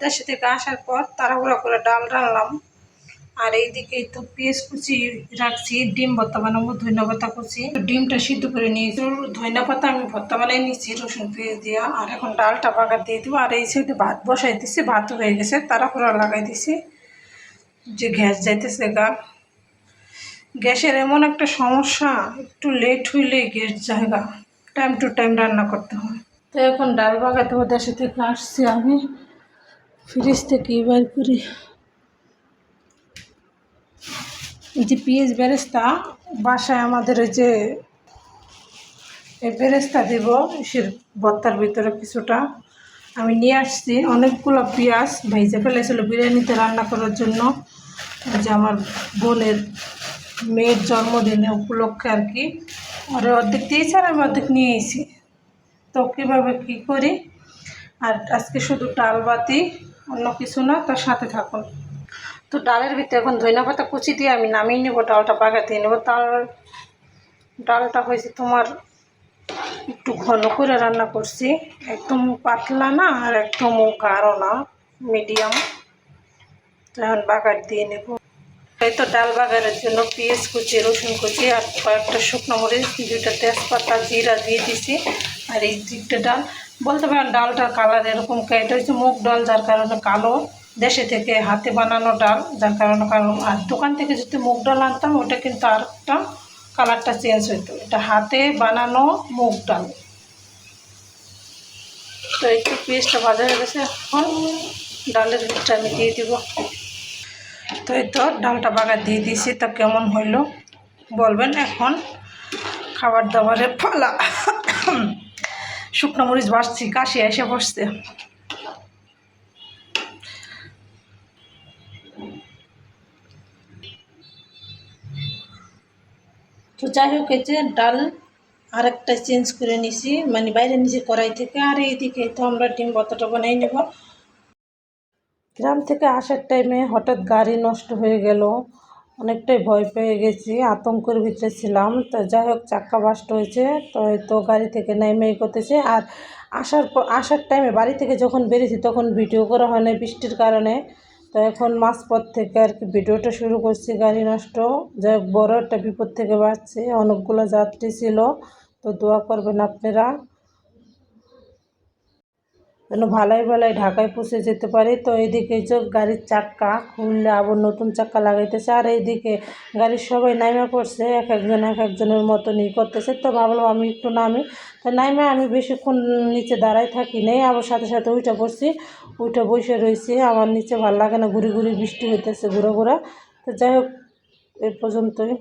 দেশে থেকে আসার পর তাড়াহুড়া করে ডাল রান্নাম আর এইদিকে তো পেঁয়াজ কুচি রাখছি, ডিম ভর্তা বানাবো ধনিয়া পাতা কুচি। ডিমটা সিদ্ধ করে নিয়েছি। ধনিয়া পাতা আমি ভর্তা বানাই নিয়েছি, রসুন, পেঁয়াজ দিয়া। আর এখন ডালটা বাগার দিয়ে দেবো। আর এই সাইডে ভাত বসাই দিছি, ভাত হয়ে গেছে, তাড়াহুড়া লাগাই দিছি। যে গ্যাস যাইতেছে গা। গ্যাসের এমন একটা সমস্যা, একটু লেট হইলেই গ্যাস জায়গা টাইম টু টাইম রান্না করতে হয়। তো এখন ডাল বাগাতে দেশে থেকে আসছি আমি। ফ্রিজ থেকে বার করি? এই যে পিঁয়াজ বেরেস্তা, বাসায় আমাদের ওই যে এই বেরেস্তা দিব, সে ভর্তার ভিতরে কিছুটা। আমি নিয়ে আসছি অনেকগুলো পেঁয়াজ, ভেজে ফেলেছিল বিরিয়ানিতে রান্না করার জন্য। যে আমার বোনের মেয়ের জন্মদিনে উপলক্ষে আর কি। আর অর্ধেক দিয়েছে আর আমি অর্ধেক নিয়ে এসেছি। তো কীভাবে কী করি? আর আজকে শুধু ডাল বাতি অন্য কিছু না, তার সাথে থাকুন। তো ডালের ভিতরে এখন ধনিয়া পাতা কুচি দিয়ে আমি নামিয়ে নেব, ডালটা বাগা দিয়ে নেব। তার ডালটা হয়েছে তোমার একটু ঘন করে রান্না করছি। একদম পাতলা না আর একদম গাঢ় না মিডিয়াম তো এখন বাগার দিয়ে নেব। এই তো ডাল বাগারের জন্য পেঁয়াজ কুচি, রসুন কুচি আর কয়েকটা শুকনো মরিচ, দুইটা তেজপাতা, জিরা দিয়ে দিছি। আর এই দিকটা ডাল বলতে পারেন ডালটার কালার এরকম এটা হচ্ছে মুগ ডাল, যার কারণে কালো। দেশে থেকে হাতে বানানো ডাল, যার কারণে কারণ আর দোকান থেকে যদি মুগ ডাল আনতাম, ওটা কিন্তু আর একটা কালারটা চেঞ্জ হইতো। এটা হাতে বানানো মুগ ডাল। তো একটু পেস্টটা ভাজা হয়ে গেছে। এখন ডালের ভিতটা আমি দিয়ে দিব। তো এই তো ডালটা বাগার দিয়ে দিয়েছি। তা কেমন হইল? বলবেন এখন। খাবার দাবারের পালা। শুকনো মরিচ বাসছি কাশি এসে বসছে। তো যাই হোক, এই যে ডাল আরেকটা চেঞ্জ করে নিছি মানে বাইরে নিচে কড়াই থেকে, আর এইদিকে তো আমরা ডিম বতটা বানাই নেব। গ্রাম থেকে আসার টাইমে হঠাৎ গাড়ি নষ্ট হয়ে গেল। অনেকটাই ভয় পেয়ে গেছি, আতঙ্কের ভিতরে ছিলাম। তো যাই হোক, চাক্কা বাস্ট হয়েছে, তো তো গাড়ি থেকে নেমে করতেছে আর আসার পর আসার টাইমে বাড়ি থেকে যখন বেরিয়েছি তখন ভিডিও করা হয় না বৃষ্টির কারণে। তো এখন মাঝপথ থেকে আর কি ভিডিওটা শুরু করছি, গাড়ি নষ্ট। যাই হোক, বড় একটা বিপদ থেকে বাঁচছে, অনেকগুলো যাত্রী ছিল। তো দোয়া করবেন আপনারা। যেন ভালাই ভালাই ঢাকায় পৌঁছে যেতে পারি। তো এইদিকে যে গাড়ির চাক্কা খুললে আবার নতুন চাক্কা লাগাইতেছে। আর এইদিকে গাড়ির সবাই নাইমা পড়ছে এক একজন এক একজনের মতন ই করতেছে। তো ভাবলাম আমি একটু নামি। তো নাইমা আমি বেশিক্ষণ নিচে দাঁড়াই থাকি নেই, আবার সাথে সাথে উইটা পড়ছি। উইটা বসে রয়েছি আমার নিচে ভালো লাগে না, ঘুরি ঘুরি বৃষ্টি হইতেছে ঘুরে ঘুরা। তো যাই হোক এ পর্যন্তই।